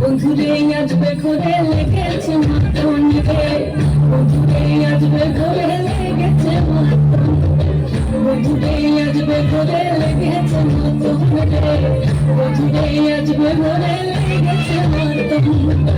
বন্ধুরে আসবে ঘরে লেগেছে মাতন রে বন্ধুরে আসবে ঘরে লেগেছে মাতন বন্ধুরে আসবে ঘরে লেগেছে মাতন রে বন্ধুরে আসবে ঘরে লেগেছে মাতন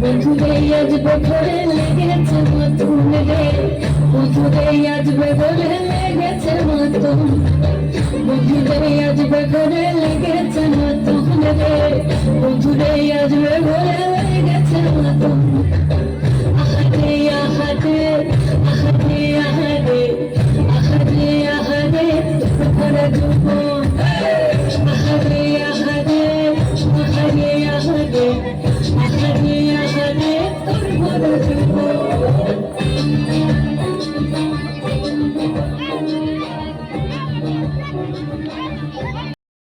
বন্ধুরে আসবে ঘরে লেগেছে মতন রে বন্ধুরে আসবে ঘরে লেগেছে মতন বন্ধুরে আসবে ঘরে লেগেছে মতন রে বন্ধুরে আসবে ঘরে লেগেছে মতন Thank you.